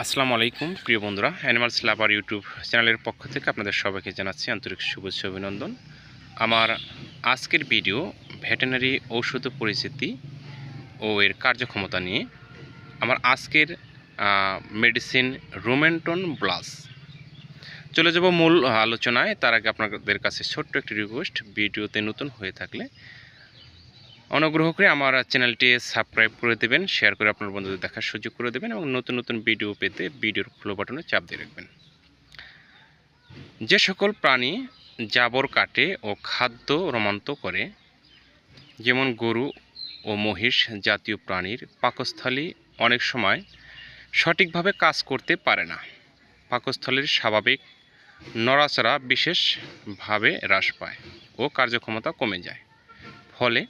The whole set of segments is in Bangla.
আসসালামু আলাইকুম, প্রিয় বন্ধুরা অ্যানিমালস লাভার ইউটিউব চ্যানেলের পক্ষ থেকে আপনাদের সবাইকে জানাচ্ছি আন্তরিক শুভেচ্ছা অভিনন্দন। আমার আজকের ভিডিও ভেটেনারি ঔষধ পরিচিতি ও এর কার্যক্ষমতা নিয়ে আমার আজকের মেডিসিন রোমেন্টন ব্লাস চলে যাব মূল আলোচনায়, তার আগে আপনাদের কাছে ছোট্ট একটি রিকোয়েস্ট ভিডিওতে নতুন হয়ে থাকলে অনুগ্রহ করে আমার চ্যানেলটি সাবস্ক্রাইব করে দেবেন শেয়ার করে আপনার বন্ধুদের দেখার সুযোগ করে দেবেন এবং নতুন নতুন ভিডিও পেতে ভিডিওর ফলো বাটনে চাপ দিয়ে রাখবেন। যে সকল প্রাণী জাবর কাটে ও খাদ্য রোমান্ত করে, যেমন গরু ও মহিষ জাতীয় প্রাণীর পাকস্থলী অনেক সময় সঠিকভাবে কাজ করতে পারে না। পাকস্থলীর স্বাভাবিক নড়াচড়া বিশেষভাবে হ্রাস পায় ও কার্যক্ষমতা কমে যায়। ফলে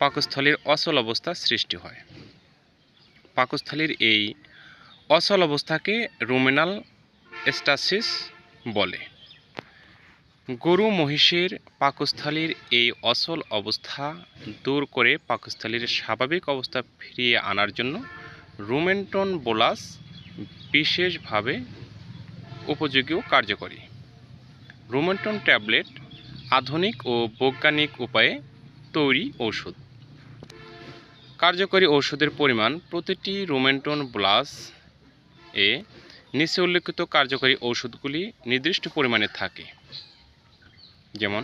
পাকস্থলীর অচল অবস্থা সৃষ্টি হয়। পাকস্থলীর এই অচল অবস্থাকে রুমিনাল স্টাসিস বলে। গরু মহিষের পাকস্থলীর এই অচল অবস্থা দূর করে পাকস্থলীর স্বাভাবিক অবস্থা ফিরিয়ে আনার জন্য রুমেন্টন বোলাস বিশেষভাবে উপযোগীও কার্যকরী। রুমেন্টন ট্যাবলেট আধুনিক ও বৈজ্ঞানিক উপায়ে তৈরি ঔষধ। কার্যকরী ঔষধের পরিমাণ প্রতিটি রোমেন্টন ব্লাস এ নিচে উল্লেখিত কার্যকরী ঔষধগুলি নির্দিষ্ট পরিমাণে থাকে। যেমন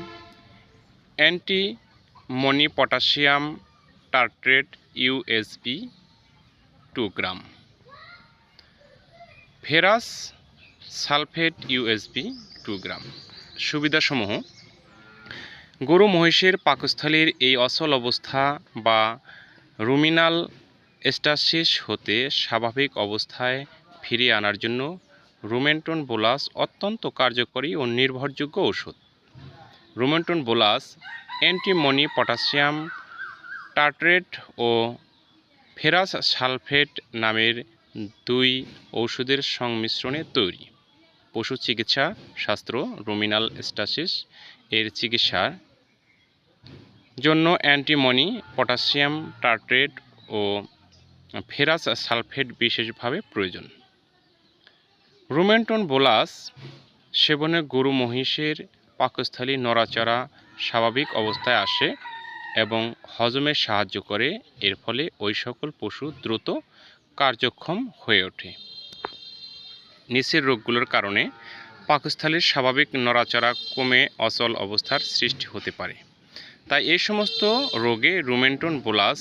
antimony potassium tartrate USP two gram, ferrous sulphate USP two gram. সুবিধাসমূহ, গরু মহিষের পাকস্থলীর এই অচল অবস্থা বা রুমিনাল স্টাসিস হতে স্বাভাবিক অবস্থায় ফিরিয়ে আনার জন্য রুমেন্টন বোলাস অত্যন্ত কার্যকরী ও নির্ভরযোগ্য ওষুধ Rumenton bolus antimony potassium tartrate ও ফেরাস সালফেট নামের দুই ঔষধের সংমিশ্রণে তৈরি। পশু চিকিৎসা শাস্ত্র রুমিনাল স্টাসিস এর চিকিৎসার জন্য অ্যান্টিমনি, পটাশিয়াম টার্ট্রেট ও ফেরাস সালফেট বিশেষভাবে প্রয়োজন। রুমেন্টন বোলাস সেবনে গরু মহিষের পাকস্থলী নড়াচড়া স্বাভাবিক অবস্থায় আসে এবং হজমে সাহায্য করে, এর ফলে ওই সকল পশু দ্রুত কার্যক্ষম হয়ে ওঠে। নিচের রোগগুলোর কারণে পাকস্থলীর স্বাভাবিক নড়াচড়া কমে অচল অবস্থার সৃষ্টি হতে পারে। তাই এই সমস্ত রোগে রুমেন্টন বোলাস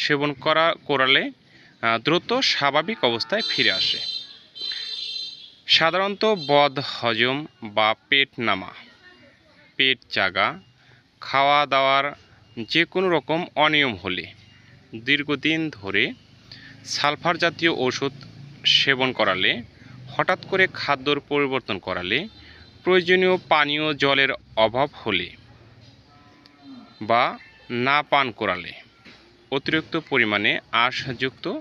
সেবন করা করালে দ্রুত স্বাভাবিক অবস্থায় ফিরে আসে। সাধারণত বদ, হজম বা পেট নামা, পেট জাগা খাওয়া দাওয়ার যে কোনো রকম অনিয়ম হলে দীর্ঘদিন ধরে সালফার জাতীয় ওষুধ সেবন করালে, হঠাৎ করে খাদ্যর পরিবর্তন করালে প্রয়োজনীয় পানীয় জলের অভাব হলে বা না পান করালে অতিরিক্ত পরিমাণে আঁশযুক্ত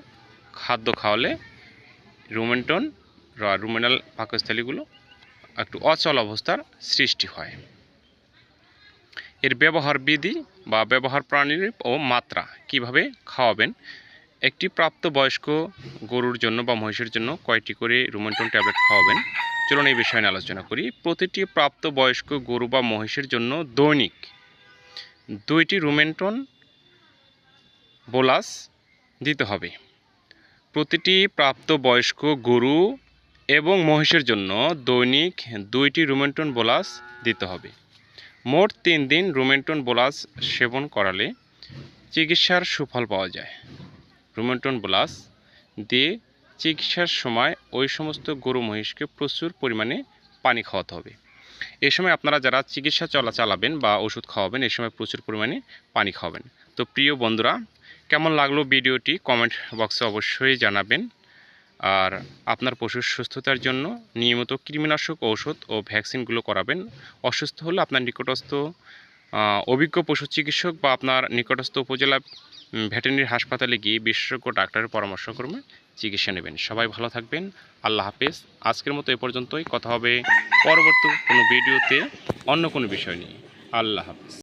খাদ্য খাওয়ালে রুমেন্টন রুমেনাল পাকস্থলীগুলো একটু অচল অবস্থার সৃষ্টি হয়। এর ব্যবহার বিধি বা ব্যবহার প্রাণীর ও মাত্রা কীভাবে খাওয়াবেন, একটি প্রাপ্তবয়স্ক গরুর জন্য বা মহিষের জন্য কয়টি করে রুমেন্টন ট্যাবলেট খাওয়াবেন, চলুন এই বিষয়ে আলোচনা করি। প্রতিটি প্রাপ্তবয়স্ক গরু বা মহিষের জন্য দৈনিক দুইটি রুমেন্টন বোলাস দিতে হবে। প্রতিটি প্রাপ্তবয়স্ক গরু এবং মহিষের জন্য দৈনিক দুইটি রুমেন্টন বোলাস দিতে হবে। মোট তিন দিন রুমেন্টন বোলাস সেবন করালে চিকিৎসার সুফল পাওয়া যায়। রুমেন্টন বোলাস দিয়ে চিকিৎসার সময় ওই সমস্ত গরু মহিষকে প্রচুর পরিমাণে পানি খাওয়াতে হবে। এ সময় আপনারা যারা চিকিৎসা চলা চালাবেন বা ওষুধ খাওয়াবেন, এ সময় প্রচুর পরিমাণে পানি খাওয়াবেন। তো প্রিয় বন্ধুরা, কেমন লাগল ভিডিওটি কমেন্ট বক্সে অবশ্যই জানাবেন। আর আপনার পশুর সুস্থতার জন্য নিয়মিত কৃমিনাশক ঔষধ ও ভ্যাকসিনগুলো করাবেন। অসুস্থ হলে আপনার নিকটস্থ অভিজ্ঞ পশু চিকিৎসক বা আপনার নিকটস্থ উপজেলা ভেটেরিনারি হাসপাতালে গিয়ে বিশেষজ্ঞ ডাক্তারের পরামর্শ ক্রমে চিকিৎসা নেবেন। সবাই ভালো থাকবেন। আল্লাহ হাফেজ। আজকের মতো এ পর্যন্তই। কথা হবে পরবর্তী কোনো ভিডিওতে অন্য কোনো বিষয় নিয়ে। আল্লাহ হাফেজ।